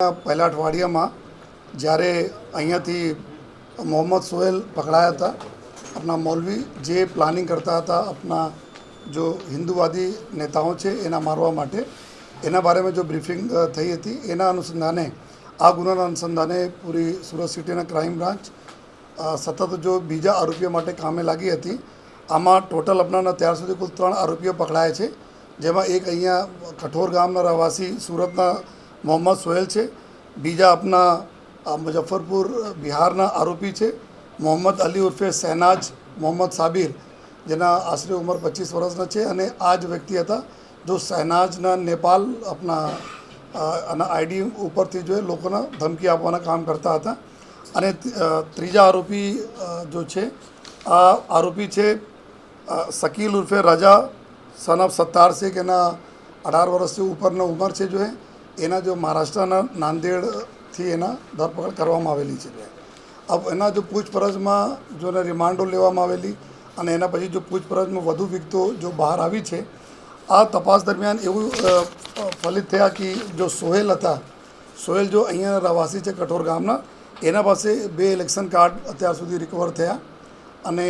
પહેલા અઠવાડિયામાં જ્યારે અહીંયાથી મોહમ્મદ સોહેલ પકડાયા હતા આપણા મૌલવી જે પ્લાનિંગ કરતા હતા આપણા જો હિન્દુવાદી નેતાઓ છે એના મારવા માટે, એના બારેમાં જો બ્રીફિંગ થઈ હતી, એના અનુસંધાને, આ ગુનાના અનુસંધાને પૂરી સુરત સિટીના ક્રાઇમ બ્રાન્ચ સતત જો બીજા આરોપીઓ માટે કામે લાગી હતી, આમાં ટોટલ આપણાના ત્યાર સુધી કુલ ત્રણ આરોપીઓ પકડાયા છે, જેમાં એક અહીંયા કઠોર ગામના રહેવાસી સુરતના મોહમ્મદ સોહેલ છે. બીજા આપના મુઝફ્ફરપુર, બિહારના આરોપી છે. મોહમ્મદ અલી ઉર્ફે શહેનાજ મોહમ્મદ સાબિર, જેના આશરે ઉંમર પચીસ વર્ષના છે અને આ જ વ્યક્તિ હતા જો શહેનાજના નેપાલ આપના આના આઈડી ઉપરથી જો લોકોના ધમકી આપવાના કામ કરતા હતા. અને ત્રીજા આરોપી જો છે, આ આરોપી છે શકીલ ઉર્ફે રજા, સન ઓફ સત્તાર શેખ, એના અઢાર વર્ષથી ઉપરનો ઉંમર છે જો એ. એના જો મહારાષ્ટ્રના નાંદેડથી એના ધરપકડ કરવામાં આવેલી છે. અબ એના જો પૂછપરછમાં જો એને રિમાન્ડો લેવામાં આવેલી અને એના પછી જો પૂછપરછમાં વધુ વિગતો જો બહાર આવી છે, આ તપાસ દરમિયાન એવું ફલિત થયા કે જો સોહેલ હતા, સોહેલ જો અહીંયાના રહેવાસી છે કઠોર ગામના, એના પાસે બે ઇલેક્શન કાર્ડ અત્યાર સુધી રિકવર થયા અને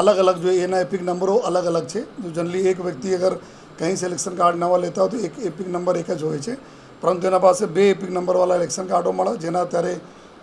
અલગ અલગ જો એના એપિક નંબરો અલગ અલગ છે. જો જનરલી એક વ્યક્તિ અગર કંઈ સિલેક્શન કાર્ડ નવા લેતા હોય તો એક એપિક નંબર એક જ હોય છે. પરંતુ એના પાસે બે એપિક નંબરવાળા ઇલેક્શન કાર્ડો મળે, જેના અત્યારે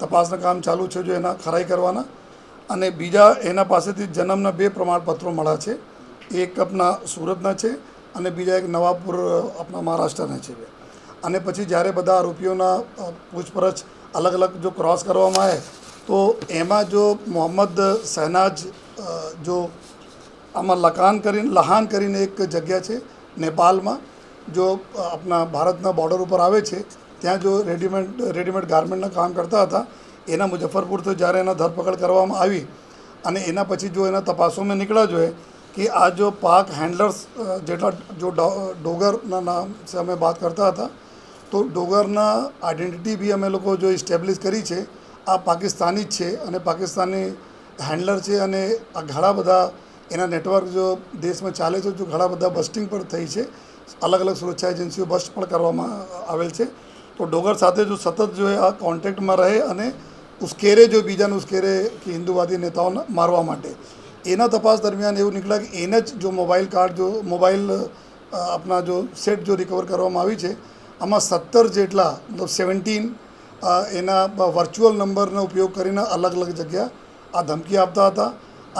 તપાસના કામ ચાલુ છે, જો એના ખરાઈ કરવાના. અને બીજા એના પાસેથી જન્મના બે પ્રમાણપત્રો મળ્યા છે. એક આપણા સુરતના છે અને બીજા એક નવાપુર આપણા મહારાષ્ટ્રના છે. અને પછી જ્યારે બધા આરોપીઓના પૂછપરછ અલગ અલગ જો ક્રોસ કરવામાં આવે, તો એમાં જો મોહમ્મદ શહેનાજ જો આમાં લકાન કરીને લહાન કરીને એક જગ્યા છે નેપાલમાં જો આપણા ભારતના બોર્ડર ઉપર આવે છે, ત્યાં જો રેડીમેડ રેડીમેડ ગાર્મેન્ટના કામ કરતા હતા, એના મુઝફ્ફરપુરથી જ્યારે એના ધરપકડ કરવામાં આવી અને એના પછી જો એના તપાસોમાં નીકળ્યા જોઈએ કે આ જો પાક હેન્ડલર્સ જેટલા જો ડોગરના નામ સે અમે વાત કરતા હતા, તો ડોગરના આઈડેન્ટિટી બી અમે લોકો જો ઇસ્ટેબ્લિશ કરી છે, આ પાકિસ્તાની જ છે અને પાકિસ્તાની હેન્ડલર છે અને આ ઘણા બધા એના નેટવર્ક જો દેશમાં ચાલે છે જો ઘણા બધા બસ્ટિંગ પણ થઈ છે. અલગ અલગ સુરક્ષા એજન્સીઓ બસ્ટ પણ કરવામાં આવેલ છે. તો ડોગર સાથે જો સતત જો આ કોન્ટેક્ટમાં રહે અને ઉશ્કેરે જો બીજાને ઉશ્કેરે કે હિન્દુવાદી નેતાઓને મારવા માટે. એના તપાસ દરમિયાન એવું નીકળ્યા કે એને જ જો મોબાઈલ કાર્ડ જો, મોબાઈલ આપના જો સેટ જો રિકવર કરવામાં આવી છે, આમાં સત્તર જેટલા, મતલબ સેવન્ટીન એના વર્ચ્યુઅલ નંબરનો ઉપયોગ કરીને અલગ અલગ જગ્યા આ ધમકી આપતા હતા.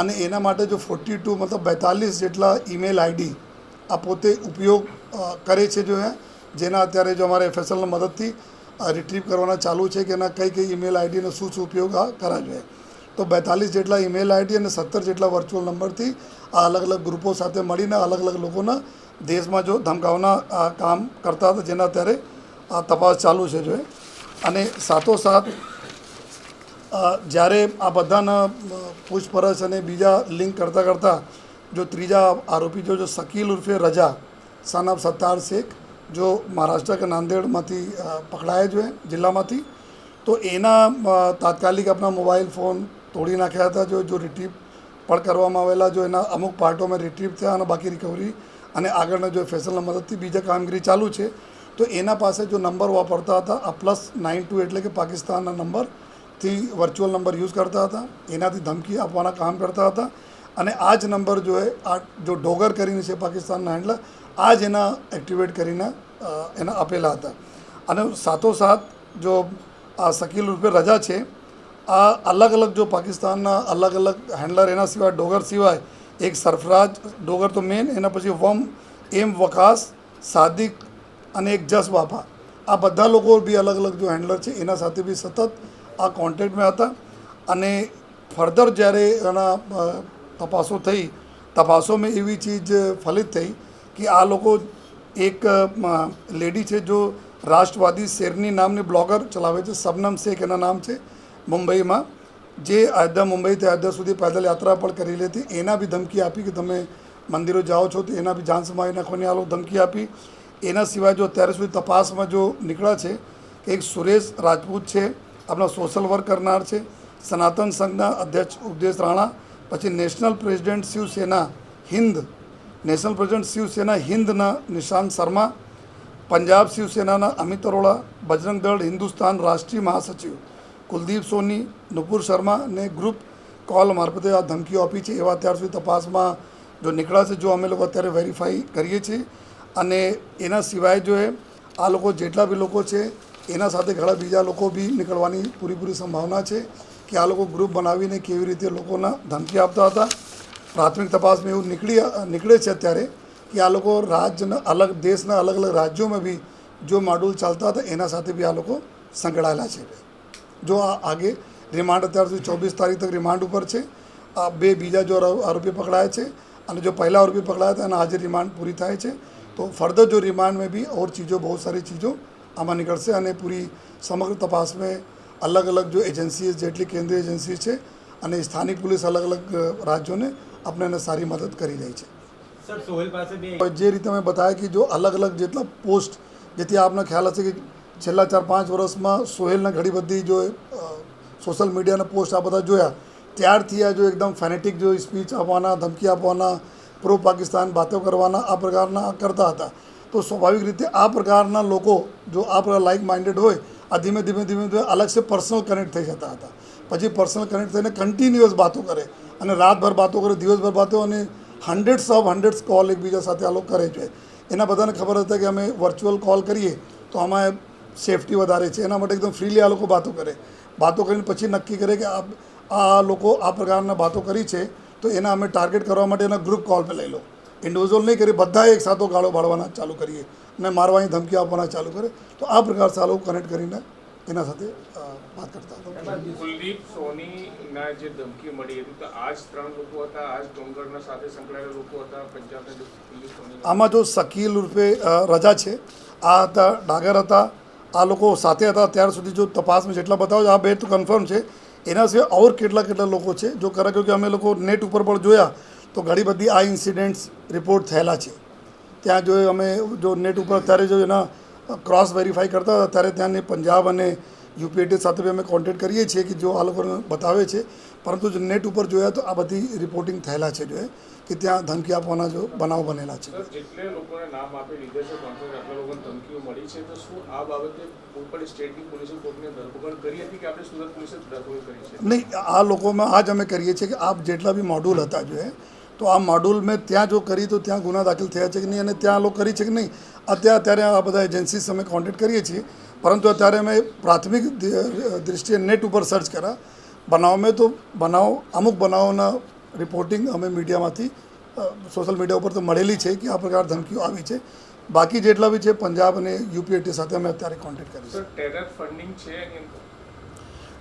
અને એના માટે જો ફોર્ટી ટુ મતલબ બેતાલીસ જેટલા ઈમેલ આઈડી આ પોતે ઉપયોગ કરે છે જો જેના અત્યારે જો અમારે એફએસએલની મદદથી રિટ્રીવ કરવાના ચાલુ છે કે એના કઈ કઈ ઈમેલ આઈડીનો શું શું ઉપયોગ આ જોઈએ તો બેતાલીસ જેટલા ઈમેલ આઈડી અને સત્તર જેટલા વર્ચ્યુઅલ નંબરથી આ અલગ અલગ ગ્રુપો સાથે મળીને અલગ અલગ લોકોના દેશમાં જો ધમકાવના કામ કરતા હતા, જેના અત્યારે આ તપાસ ચાલુ છે જો અને સાથોસાથ જ્યારે આ બધાના પૂછપરછ અને બીજા લિંક કરતાં કરતાં જો ત્રીજા આરોપી જો રજા સન ઓફ સત્તાર શેખ જો મહારાષ્ટ્ર કે નાંદેડમાંથી અ, પકડાયા જો હે જિલ્લામાંથી તો એના તાત્કાલિક આપણા મોબાઈલ ફોન તોડી નાખ્યા હતા જો જો રિટ્રીવ પણ કરવામાં આવેલા જો એના અમુક પાર્ટોમાં રિટ્રીવ થયા અને બાકી રિકવરી અને આગળના જો ફેસલના મદદથી બીજા કામગીરી ચાલુ છે તો એના પાસે જો નંબર વાપરતા હતા આ પ્લસ નાઇન ટુ એટલે કે પાકિસ્તાનના નંબરથી વર્ચ્યુઅલ નંબર યુઝ કરતા હતા એનાથી ધમકી આપવાના કામ કરતા હતા અને આ જ નંબર જો એ, આ જો ડોગર કરીને છે પાકિસ્તાનના હેન્ડલર આ જ એના એક્ટિવેટ કરીને એના આપેલા હતા. અને સાથોસાથ જો આ શકીલ રૂપે રજા છે, આ અલગ અલગ જો પાકિસ્તાનના અલગ અલગ હેન્ડલર એના સિવાય ડોગર સિવાય, એક સરફરાજ ડોગર તો મેન એના પછી વમ, એમ વકાસ, સાદિક અને એક જસ બાપા. આ બધા લોકો બી અલગ અલગ જો હેન્ડલર છે, એના સાથે બી સતત આ કોન્ટેક્ટમાં હતા. અને ફર્ધર જ્યારે એના તપાસો થઈ. તપાસોમાં એવી ચીજ ફલિત થઈ કે આ લોકો એક લેડી છે જો રાષ્ટ્રવાદી શેરની નામની બ્લોગર ચલાવે છે. શબનમ શેખ એના નામ છે મુંબઈમાં. જે અયોધ્યા મુંબઈથી અયોધ્યા સુધી પેદલ યાત્રા પણ કરી લેતી એના બી ધમકી આપી કે તમે મંદિરો જાઓ છો તો એના બી જાન સમાવી નાખવાની આ લોકો ધમકી આપી. એના સિવાય જો અત્યારે સુધી તપાસમાં જો નીકળ્યા છે કે એક સુરેશ રાજપૂત છે, આપણા સોશિયલ વર્ક કરનાર છે, સનાતન સંઘના અધ્યક્ષ ઉપદેશ રાણા પછી national president Shiv Sena Hind, national president Shiv Sena હિન્દના Nishant Sharma, Punjab શિવસેનાના અમિત અરોડા, બજરંગ દળ હિન્દુસ્તાન રાષ્ટ્રીય મહાસચિવ કુલદીપ સોની, નુપુર શર્મા ને ગ્રુપ કોલ મારફતે આ ધમકીઓ આપી છે. એવા અત્યાર સુધી તપાસમાં જો નીકળ્યા છે, જો અમે લોકો અત્યારે વેરીફાઈ કરીએ છીએ. અને એના સિવાય જો એ આ લોકો જેટલા બી લોકો છે, એના સાથે ઘણા બીજા લોકો બી નીકળવાની પૂરેપૂરી સંભાવના છે. કે આ લોકો ગ્રુપ બનાવીને કેવી રીતે લોકોના ધમકી આપતા હતા પ્રાથમિક તપાસમાં એવું નીકળી નીકળે છે અત્યારે કે આ લોકો રાજ્યના અલગ દેશના અલગ અલગ રાજ્યોમાં બી જો મોડ્યુલ ચાલતા હતા એના સાથે બી આ લોકો સંકળાયેલા છે જો આ આગે રિમાન્ડ અત્યાર સુધી ચોવીસ તારીખ તક રિમાન્ડ ઉપર છે આ બે બીજા જો આરો- આરોપી પકડાયા છે અને જો પહેલા આરોપી પકડાયા હતા એના આજે રિમાન્ડ પૂરી થાય છે તો ફર્ધર જો रिमांड में भी और चीज़ों बहुत सारी चीज़ों આમાં નીકળશે અને પૂરી સમગ્ર તપાસ में અલગ અલગ જો એજન્સી જેટલી કેન્દ્રીય એજન્સી છે અને સ્થાનિક પોલીસ અલગ અલગ રાજ્યોને આપણે એને સારી મદદ કરી રહી છે. સર સોહેલ પાસે જે રીતે મેં બતાવ્યા કે જો અલગ અલગ જેટલા પોસ્ટ જેથી આપને ખ્યાલ હશે કે છેલ્લા ચાર પાંચ વર્ષમાં સોહેલને ઘણી બધી જો સોશિયલ મીડિયાના પોસ્ટ આ બધા જોયા ત્યારથી આ જો એકદમ ફેનેટિક જો સ્પીચ આપવાના ધમકી આપવાના પ્રો પાકિસ્તાન વાતો કરવાના આ પ્રકારના કરતા હતા. તો સ્વાભાવિક રીતે આ પ્રકારના લોકો જો આ પ્રકાર લાઇક માઇન્ડેડ હોય આ ધીમે ધીમે ધીમે ધીમે અલગ સે પર્સનલ કનેક્ટ થઈ જતા હતા. પછી પર્સનલ કનેક્ટ થઈને કન્ટિન્યુઅસ વાતો કરે અને રાતભર વાતો કરે, દિવસભર વાતો અને હંડ્રેડ્સ ઓફ હંડ્રેડ્સ કોલ એકબીજા સાથે આ લોકો કરે છે. એના બધાને ખબર હતી કે અમે વર્ચ્યુઅલ કોલ કરીએ તો આમાં સેફટી વધારે છે. એના માટે એકદમ ફ્રીલી આ લોકો વાતો કરે. વાતો કરીને પછી નક્કી કરે કે આ આ લોકો આ પ્રકારના વાતો કરી છે તો એના અમે ટાર્ગેટ કરવા માટે એના ગ્રુપ કોલ પર લઈ લો. ઇન્ડિવિજ્યુઅલ નહીં કરી બધા એક સાથો ગાળો બાળવાના ચાલુ કરીએ. અને મારવાની ધમકી આપવાના ચાલુ કરે તો આ પ્રકાર લોકો કનેક્ટ કરીને એના સાથે વાત કરતા હતા. કુલદીપ સોનીના જે ધમકી મળી હતી તો આ જ ત્રણ લોકો હતા આ જ ડોંગરના સાથે સંકળાયેલા લોકો હતા પંજાબના આમાં જો શકીલ રૂપે રજા છે આ હતા ડાગર હતા આ લોકો સાથે હતા ત્યાર સુધી જો તપાસમાં જેટલા બતાવો આ બે તો કન્ફર્મ છે. એના સિવાય ઓર કેટલા કેટલા લોકો છે જો કરે કે અમે લોકો નેટ ઉપર પણ જોયા તો ઘણી બધી આ ઇન્સિડન્ટ્સ રિપોર્ટ થયેલા છે. ત્યાં જો અમે જો નેટ ઉપર અત્યારે જો એના ક્રોસ વેરીફાઈ કરતા હતા ત્યારે ત્યાંની પંજાબ અને યુપીએટી સાથે બી અમે કોન્ટેક્ટ કરીએ છીએ કે જો આ લોકોને બતાવે છે. પરંતુ જો નેટ ઉપર જોયા તો આ બધી રિપોર્ટિંગ થયેલા છે જો એ કે ત્યાં ધમકી આપવાના જો બનાવ બનેલા છે. નહીં આ લોકોમાં આ જ અમે કરીએ છીએ કે આપ જેટલા બી મોડ્યુલ હતા જો એ તો આ મોડ્યુલ મેં ત્યાં જો કરી તો ત્યાં ગુના દાખલ થયા છે કે નહીં અને ત્યાં લોકો કરી છે કે નહીં? અત્યારે અત્યારે આ બધા એજન્સીસ અમે કોન્ટેક્ટ કરીએ છીએ. પરંતુ અત્યારે અમે પ્રાથમિક દૃષ્ટિએ નેટ ઉપર સર્ચ કર્યા. બનાવમાં તો બનાવ અમુક બનાવોના રિપોર્ટિંગ અમે મીડિયામાંથી સોશિયલ મીડિયા ઉપર તો મળેલી છે કે આ પ્રકાર ધમકીઓ આવી છે. બાકી જેટલા બી છે પંજાબ અને યુપીએટી સાથે અમે અત્યારે કોન્ટેક્ટ છીએ. ટેરર ફંડિંગ છે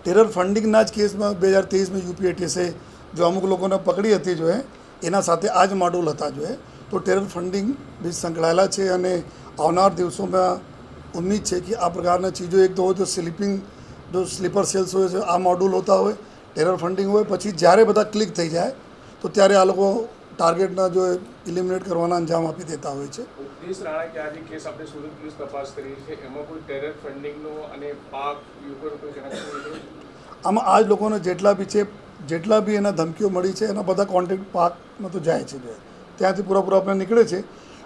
ટેરર ફંડિંગના જ કેસમાં બે હજાર તેવીસમાં યુપીએટીએસે જો અમુક લોકોને પકડી હતી જો એ એના સાથે આ જ મોડ્યુલ હતા જોઈએ તો ટેરર ફંડિંગ બી સંકળાયેલા છે અને આવનાર દિવસોમાં ઉમ્મીદ છે કે આ પ્રકારના ચીજો એક તો હોય તો સ્લીપિંગ જો સ્લીપર સેલ્સ હોય છે આ મોડ્યુલ હોતા હોય ટેરર ફંડિંગ હોય પછી જ્યારે બધા ક્લિક થઈ જાય તો ત્યારે આ લોકો ટાર્ગેટના જો ઇલિમિનેટ કરવાના અંજામ આપી દેતા હોય છે. ઉપદેશ રાણા કે આજે કેસ આપણે સુરત પોલીસ તપાસ કરી છે એમાં કોઈ ટેરર ફંડિંગનો અને પાક યુકોનો કોઈ આમાં આ જ લોકોને જેટલા બી છે જેટલા બી એના ધમકીઓ મળી છે, એના બધા કોન્ટેક્ટ પાકમાં તો જાય છે ત્યાંથી પૂરા આપણે નીકળે છે.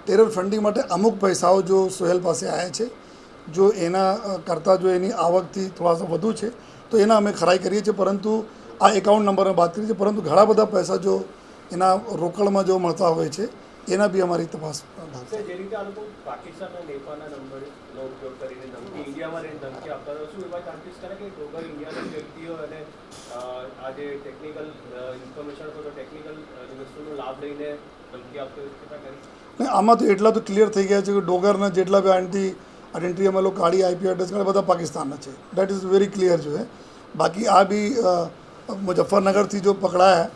ટેરર ફંડિંગ માટે અમુક પૈસાઓ જો સોહેલ પાસે આવ્યા છે, જો એના કરતાં જો એની આવકથી થોડાસા વધુ છે, તો એના અમે ખરાઈ કરીએ છીએ. પરંતુ આ એકાઉન્ટ નંબરમાં વાત કરીએ છીએ, પરંતુ ઘણા બધા પૈસા જો એના રોકડમાં જો મળતા હોય છે એના બી અમારી તપાસ આમાં તો એટલા તો ક્લિયર થઈ ગયા છે કે ડોગરના જેટલા બી આઈડેન્ટી આઈડેન્ટિટી અમે લોકો કાઢી આઈપી એડ્રેસ કાઢે બધા પાકિસ્તાનના છે. દેટ ઇઝ વેરી ક્લિયર જો હે. બાકી આ બી મુઝફ્ફરનગરથી જો પકડાયા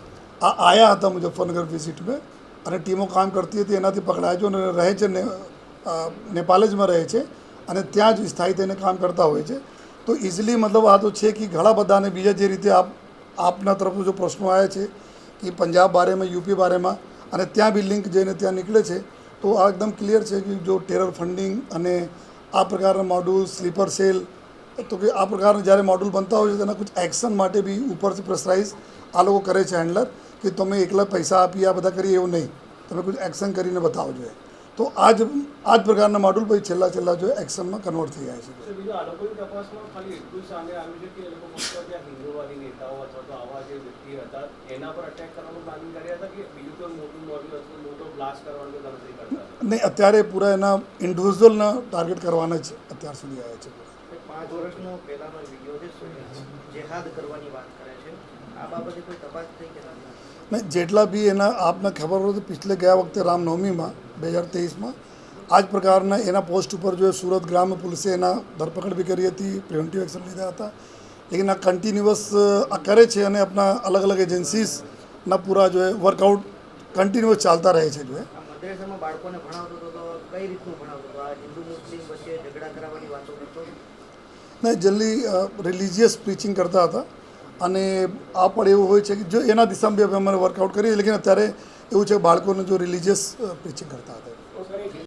આ આયા હતા મુઝફ્ફરનગર વિઝિટ મેં અને ટીમો કામ કરતી હતી એનાથી પકડાયા. છે અને રહે છે ને નેપાલ જમાં રહે છે અને ત્યાં જ સ્થાયી થઈને કામ કરતા હોય છે. તો ઇઝીલી મતલબ આ તો છે કે ઘણા બધાને બીજા જે રીતે આપ, આપના તરફનો જો પ્રશ્નો આવ્યા છે કે પંજાબ બારેમાં યુપી બારેમાં અને ત્યાં બી લિંક જઈને ત્યાં નીકળે છે, તો આ એકદમ ક્લિયર છે કે જો ટેરર ફંડિંગ અને આ પ્રકારના મોડ્યુલ, સ્લીપર સેલ, તો કે આ પ્રકારના જ્યારે મોડ્યુલ બનતા હોય છે, તેના કુછ એક્શન માટે બી ઉપરથી પ્રેશરાઇઝ આ લોકો કરે છે હેન્ડલર. કે તમે એકલા પૈસા આપી આ બધા કરીએ એવું નહીં. તમે કોઈ એક્શન કરીને બતાવો જોઈએ. તો આ જ આ જ પ્રકારના મોડ્યુલ પછી છેલ્લા છેલ્લા જો એક્શનમાં કન્વર્ટ થઈ જાય છે. નહીં અત્યારે પૂરા એના ઇન્ડિવિજ્યુઅલના ટાર્ગેટ કરવાના જ અત્યાર સુધી આવ્યા છે. પાંચ વર્ષનો પહેલાનો વીડિયો છે જેહાદ કરવાની વાત કરે છે. આ બાબતે કોઈ તપાસ થઈ કે નહીં જેટલા બી એના આપને ખબર હોય તો પિછલે ગયા વખતે રામનવમીમાં બે હજાર તેવીસમાં આ જ પ્રકારના એના પોસ્ટ ઉપર જો સુરત ગ્રામ્ય પોલીસે એના ધરપકડ બી કરી હતી પ્રિવેન્ટિવ એક્શન લીધા હતા. લેકિન આ કન્ટિન્યુઅસ આ કરે છે અને આપણા અલગ અલગ એજન્સીસના પૂરા જો વર્કઆઉટ કન્ટિન્યુઅસ ચાલતા રહે છે જો મદ્રેસામાં બાળકોને ભણાવતો હતો તો કઈ રીતનું ભણાવતો હતો? આ હિન્દુ મુસ્લિમ વચ્ચે ઝઘડા કરાવવાની વાતો કરતો? ને જલ્દી રિલિજિયસ પ્રીચિંગ કરતા હતા. અને આ પણ એવું હોય છે કે જો એના દિશામાં બી અમે અમારે વર્કઆઉટ કરીએ, લેકિન અત્યારે એવું છે બાળકોને જો રિલિજિયસ પ્રીચિંગ કરતા હતા.